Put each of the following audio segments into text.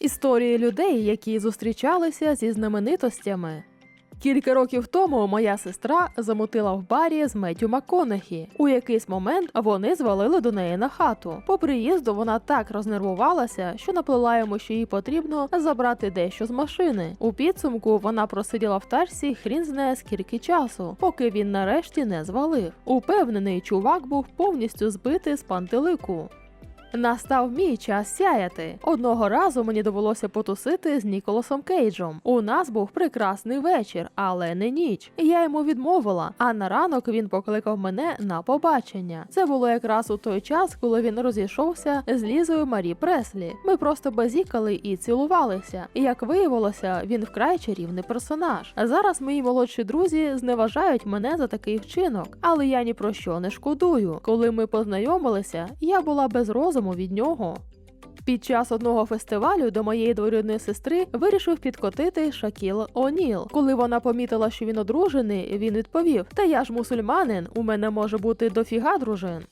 Історії людей, які зустрічалися зі знаменитостями. Кілька років тому моя сестра замутила в барі з Меттю МакКонахі. У якийсь момент вони звалили до неї на хату. По приїзду вона так рознервувалася, що наплила йому, що їй потрібно забрати дещо з машини. У підсумку вона просиділа в тачці хрін знає скільки часу, поки він нарешті не звалив. Упевнений, чувак був повністю збитий з пантелику. Настав мій час сяяти. Одного разу мені довелося потусити з Ніколасом Кейджем. У нас був прекрасний вечір, але не ніч. Я йому відмовила. А на ранок він покликав мене на побачення. Це було якраз у той час, коли він розійшовся з Лізою Марі Преслі. Ми просто базікали і цілувалися. І як виявилося, він вкрай чарівний персонаж. Зараз мої молодші друзі зневажають мене за такий вчинок, але я ні про що не шкодую. Коли ми познайомилися, я була без розуму від нього. Під час одного фестивалю до моєї двоюрідної сестри вирішив підкотити Шакіл О'Ніл. Коли вона помітила, що він одружений, він відповів: Та я ж мусульманин, у мене може бути дофіга дружин.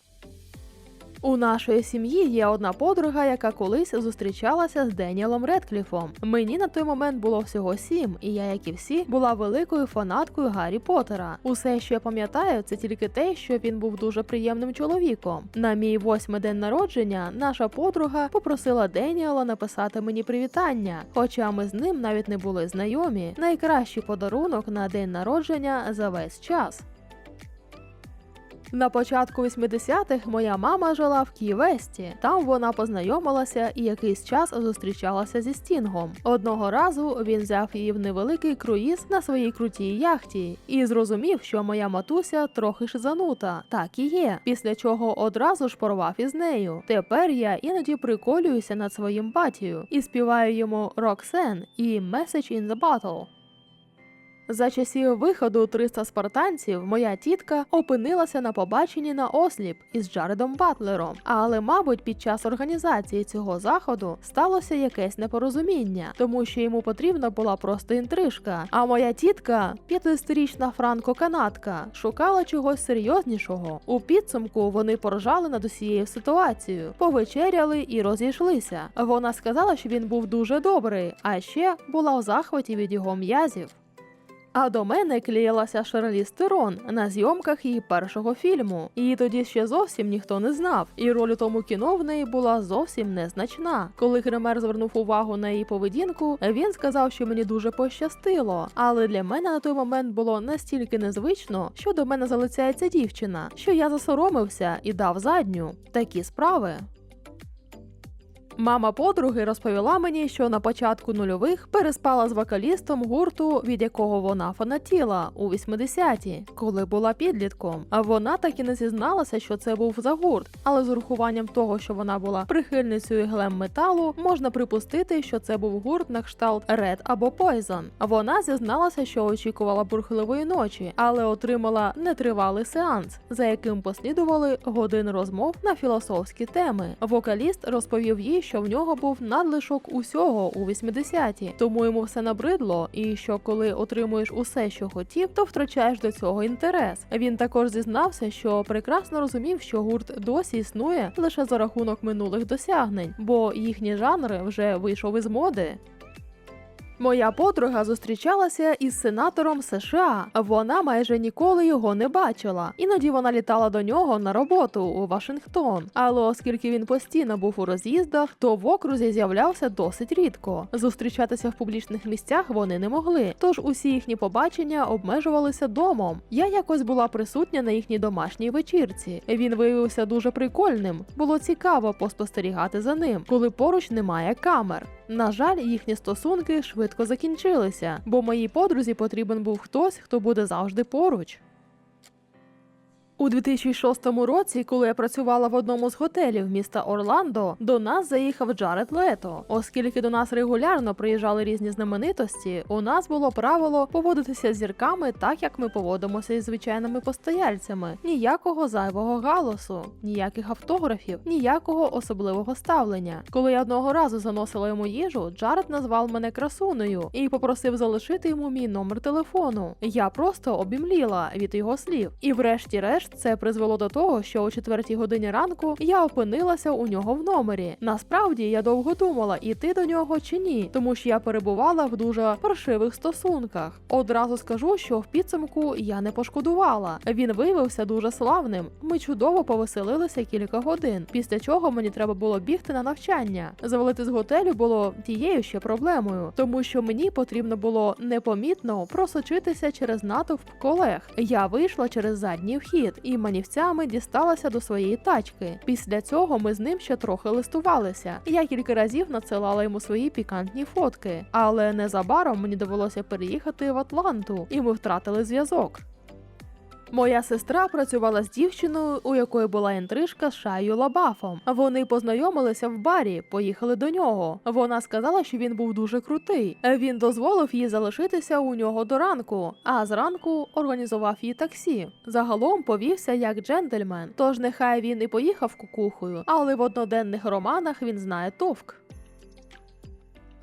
У нашої сім'ї є одна подруга, яка колись зустрічалася з Деніелом Редкліфом. Мені на той момент було всього сім, і я, як і всі, була великою фанаткою Гаррі Поттера. Усе, що я пам'ятаю, це тільки те, що він був дуже приємним чоловіком. На мій восьмий день народження наша подруга попросила Деніела написати мені привітання, хоча ми з ним навіть не були знайомі. Найкращий подарунок на день народження за весь час. На початку 80-х моя мама жила в Києвесті. Там вона познайомилася і якийсь час зустрічалася зі Стінгом. Одного разу він взяв її в невеликий круїз на своїй крутій яхті і зрозумів, що моя матуся трохи шизанута. Так і є. Після чого одразу ж порвав із нею. Тепер я іноді приколююся над своїм батію і співаю йому Roxanne і Message in the Bottle. За часів виходу 300 спартанців моя тітка опинилася на побаченні на осліп із Джаредом Батлером. Але, мабуть, під час організації цього заходу сталося якесь непорозуміння, тому що йому потрібна була просто інтрижка. А моя тітка, 50-річна франко-канадка, шукала чогось серйознішого. У підсумку вони поржали над усією ситуацією, повечеряли і розійшлися. Вона сказала, що він був дуже добрий, а ще була в захваті від його м'язів. А до мене клеїлася Шарлі Стерон на зйомках її першого фільму. Її тоді ще зовсім ніхто не знав, і роль у тому кіно в неї була зовсім незначна. Коли Гример звернув увагу на її поведінку, він сказав, що мені дуже пощастило. Але для мене на той момент було настільки незвично, що до мене залицяється дівчина, що я засоромився і дав задню. Такі справи. Мама подруги розповіла мені, що на початку нульових переспала з вокалістом гурту, від якого вона фанатіла у 80-ті, коли була підлітком. А вона так і не зізналася, що це був за гурт. Але з урахуванням того, що вона була прихильницею глем металу, можна припустити, що це був гурт на кшталт Red або Poison. Вона зізналася, що очікувала бурхливої ночі, але отримала нетривалий сеанс, за яким послідували години розмов на філософські теми. Вокаліст розповів їй, що в нього був надлишок усього у 80-ті, тому йому все набридло, і що коли отримуєш усе, що хотів, то втрачаєш до цього інтерес. Він також зізнався, що прекрасно розумів, що гурт досі існує лише за рахунок минулих досягнень, бо їхні жанри вже вийшов із моди. Моя подруга зустрічалася із сенатором США. Вона майже ніколи його не бачила. Іноді вона літала до нього на роботу у Вашингтон. Але оскільки він постійно був у роз'їздах, то в окрузі з'являвся досить рідко. Зустрічатися в публічних місцях вони не могли. Тож усі їхні побачення обмежувалися домом. Я якось була присутня на їхній домашній вечірці. Він виявився дуже прикольним. Було цікаво поспостерігати за ним, коли поруч немає камер. На жаль, їхні стосунки швидко закінчилися, бо моїй подрузі потрібен був хтось, хто буде завжди поруч. У 2006 році, коли я працювала в одному з готелів міста Орландо, до нас заїхав Джаред Лето. Оскільки до нас регулярно приїжджали різні знаменитості, у нас було правило поводитися з зірками так, як ми поводимося із звичайними постояльцями. Ніякого зайвого галасу, ніяких автографів, ніякого особливого ставлення. Коли я одного разу заносила йому їжу, Джаред назвав мене красунею і попросив залишити йому мій номер телефону. Я просто обімліла від його слів. І врешті-решт ж, це призвело до того, що о четвертій годині ранку я опинилася у нього в номері. Насправді я довго думала, іти до нього чи ні, тому що я перебувала в дуже паршивих стосунках. Одразу скажу, що в підсумку я не пошкодувала. Він виявився дуже славним. Ми чудово повеселилися кілька годин. Після чого мені треба було бігти на навчання. Завалити з готелю було тією ще проблемою, тому що мені потрібно було непомітно просочитися через натовп колег. Я вийшла через задній вхід і манівцями дісталася до своєї тачки. Після цього ми з ним ще трохи листувалися. Я кілька разів надсилала йому свої пікантні фотки, але незабаром мені довелося переїхати в Атланту, і ми втратили зв'язок. Моя сестра працювала з дівчиною, у якої була інтрижка з Шаю Лабафом. Вони познайомилися в барі, поїхали до нього. Вона сказала, що він був дуже крутий. Він дозволив їй залишитися у нього до ранку, а зранку організував їй таксі. Загалом повівся як джентльмен. Тож нехай він і поїхав кукухою, але в одноденних романах він знає товк.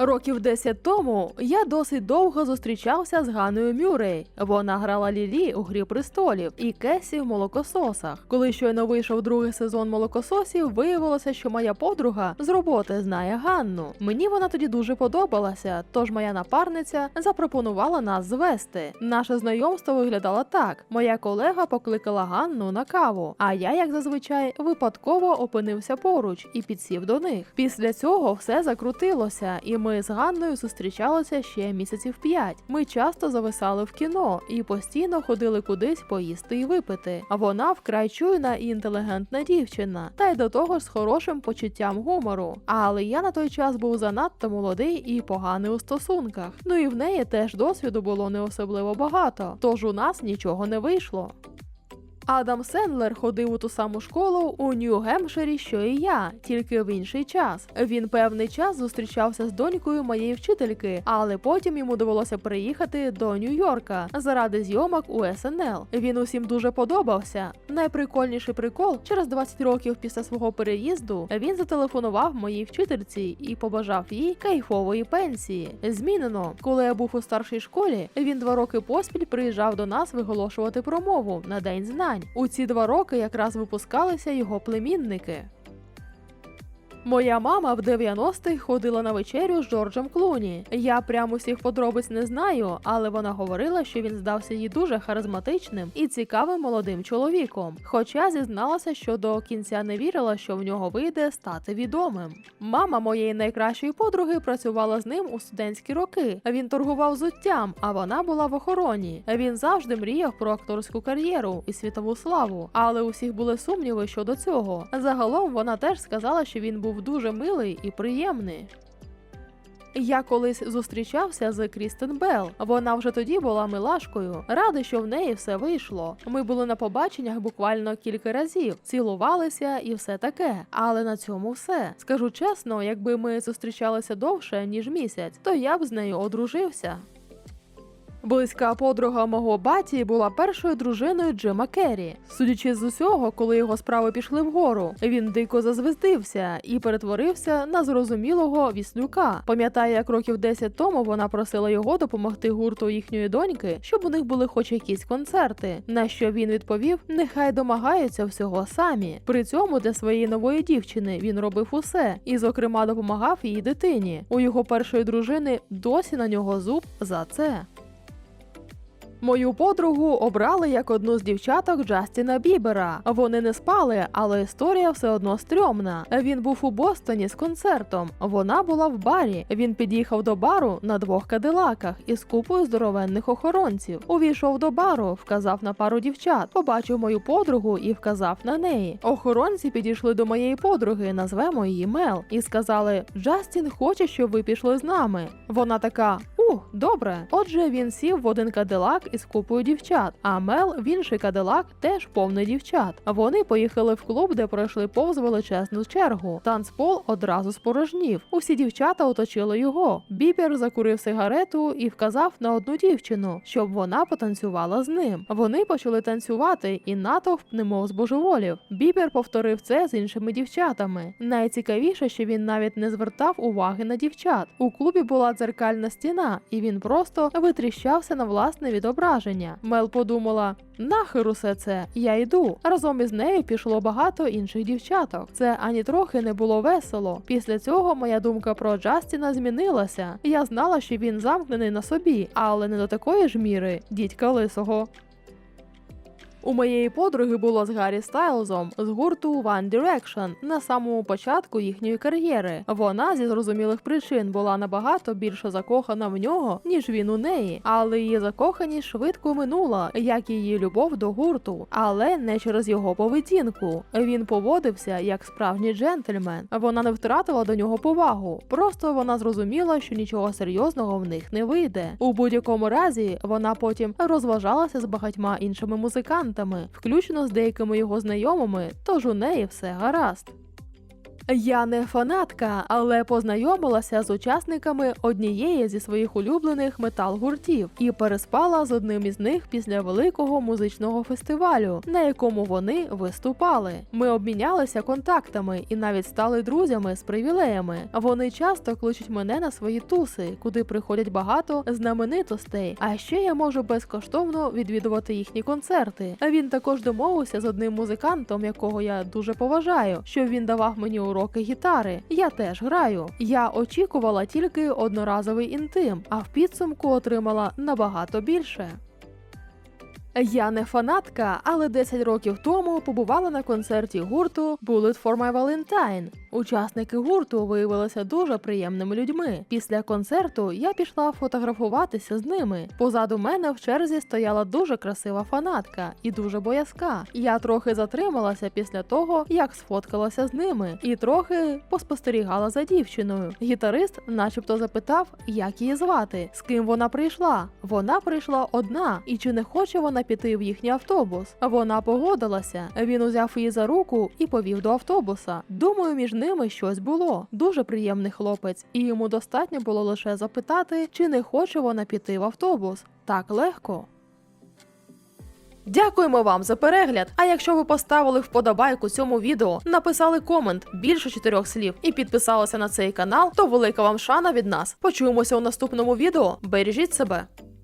Років 10 тому я досить довго зустрічався з Ганою Мюррей. Вона грала Лілі у Грі престолів і Кесі в молокососах. Коли щойно вийшов другий сезон молокососів, виявилося, що моя подруга з роботи знає Ганну. Мені вона тоді дуже подобалася, тож моя напарниця запропонувала нас звести. Наше знайомство виглядало так: моя колега покликала Ганну на каву, а я, як зазвичай, випадково опинився поруч і підсів до них. Після цього все закрутилося, і ми з Ганною зустрічалися ще місяців п'ять. Ми часто зависали в кіно і постійно ходили кудись поїсти і випити. А вона вкрай чуйна і інтелігентна дівчина, та й до того ж з хорошим почуттям гумору. Але я на той час був занадто молодий і поганий у стосунках. Ну і в неї теж досвіду було не особливо багато, тож у нас нічого не вийшло. Адам Сендлер ходив у ту саму школу у Нью-Гемпширі, що і я, тільки в інший час. Він певний час зустрічався з донькою моєї вчительки, але потім йому довелося приїхати до Нью-Йорка заради зйомок у СНЛ. Він усім дуже подобався. Найприкольніший прикол через 20 років після свого переїзду він зателефонував моїй вчительці і побажав їй кайфової пенсії. Змінено, коли я був у старшій школі, він два роки поспіль приїжджав до нас виголошувати промову на день знань. У ці два роки якраз випускалися його племінники. Моя мама в 90-х ходила на вечерю з Джорджем Клуні. Я прямо усіх подробиць не знаю, але вона говорила, що він здався їй дуже харизматичним і цікавим молодим чоловіком. Хоча зізналася, що до кінця не вірила, що в нього вийде стати відомим. Мама моєї найкращої подруги працювала з ним у студентські роки. Він торгував зуттям, а вона була в охороні. Він завжди мріяв про акторську кар'єру і світову славу, але у всіх були сумніви щодо цього. Загалом вона теж сказала, що він був дуже милий і приємний. Я колись зустрічався з Крістен Белл. Вона вже тоді була милашкою. Радий, що в неї все вийшло. Ми були на побаченнях буквально кілька разів, цілувалися і все таке. Але на цьому все. Скажу чесно, якби ми зустрічалися довше ніж місяць, то я б з нею одружився. Близька подруга мого баті була першою дружиною Джима Керрі. Судячи з усього, коли його справи пішли вгору, він дико зазвездився і перетворився на зрозумілого віслюка. Пам'ятаю, як років 10 тому вона просила його допомогти гурту їхньої доньки, щоб у них були хоч якісь концерти. На що він відповів: нехай домагаються всього самі. При цьому для своєї нової дівчини він робив усе, і, зокрема, допомагав її дитині. У його першої дружини досі на нього зуб за це. Мою подругу обрали як одну з дівчаток Джастіна Бібера. Вони не спали, але історія все одно стрьомна. Він був у Бостоні з концертом. Вона була в барі. Він під'їхав до бару на двох кадилаках із купою здоровенних охоронців. Увійшов до бару, вказав на пару дівчат, побачив мою подругу і вказав на неї. Охоронці підійшли до моєї подруги, назвемо її Мел, і сказали: Джастін хоче, щоб ви пішли з нами. Вона така: Ух, добре. Отже, він сів в один кадилак із купою дівчат, а Мел в інший кадилак теж повний дівчат. Вони поїхали в клуб, де пройшли повз величезну чергу. Танцпол одразу спорожнів. Усі дівчата оточили його. Бібер закурив сигарету і вказав на одну дівчину, щоб вона потанцювала з ним. Вони почали танцювати, і натовп немов збожеволів. Бібер повторив це з іншими дівчатами. Найцікавіше, що він навіть не звертав уваги на дівчат. У клубі була дзеркальна стіна, і він просто витріщався на власне відображення. Мел подумала: нахер усе це, я йду. Разом із нею пішло багато інших дівчаток. Це ані трохи не було весело. Після цього моя думка про Джастіна змінилася. Я знала, що він замкнений на собі, але не до такої ж міри, дідька лисого. У моєї подруги було з Гаррі Стайлзом з гурту One Direction на самому початку їхньої кар'єри. Вона зі зрозумілих причин була набагато більше закохана в нього, ніж він у неї, але її закоханість швидко минула, як і її любов до гурту, але не через його поведінку. Він поводився як справжній джентльмен. Вона не втратила до нього повагу. Просто вона зрозуміла, що нічого серйозного в них не вийде. У будь-якому разі вона потім розважалася з багатьма іншими музикантами, включно з деякими його знайомими, тож у неї все гаразд. Я не фанатка, але познайомилася з учасниками однієї зі своїх улюблених метал-гуртів і переспала з одним із них після великого музичного фестивалю, на якому вони виступали. Ми обмінялися контактами і навіть стали друзями з привілеями. Вони часто кличуть мене на свої туси, куди приходять багато знаменитостей. А ще я можу безкоштовно відвідувати їхні концерти. Він також домовився з одним музикантом, якого я дуже поважаю, щоб він давав мені уроки гітари. Я теж граю. Я очікувала тільки одноразовий інтим, а в підсумку отримала набагато більше. Я не фанатка, але 10 років тому побувала на концерті гурту Bullet for My Valentine. Учасники гурту виявилися дуже приємними людьми. Після концерту я пішла фотографуватися з ними. Позаду мене в черзі стояла дуже красива фанатка і дуже боязка. Я трохи затрималася після того, як сфоткалася з ними, і трохи поспостерігала за дівчиною. Гітарист, начебто, запитав, як її звати, з ким вона прийшла. Вона прийшла одна, і чи не хоче вона піти в їхній автобус? Вона погодилася. Він узяв її за руку і повів до автобуса. Думаю, між ними щось було. Дуже приємний хлопець, і йому достатньо було лише запитати, чи не хоче вона піти в автобус. Так легко. Дякуємо вам за перегляд. А якщо ви поставили вподобайку цьому відео, написали комент більше чотирьох слів і підписалися на цей канал, то велика вам шана від нас. Почуємося у наступному відео. Бережіть себе.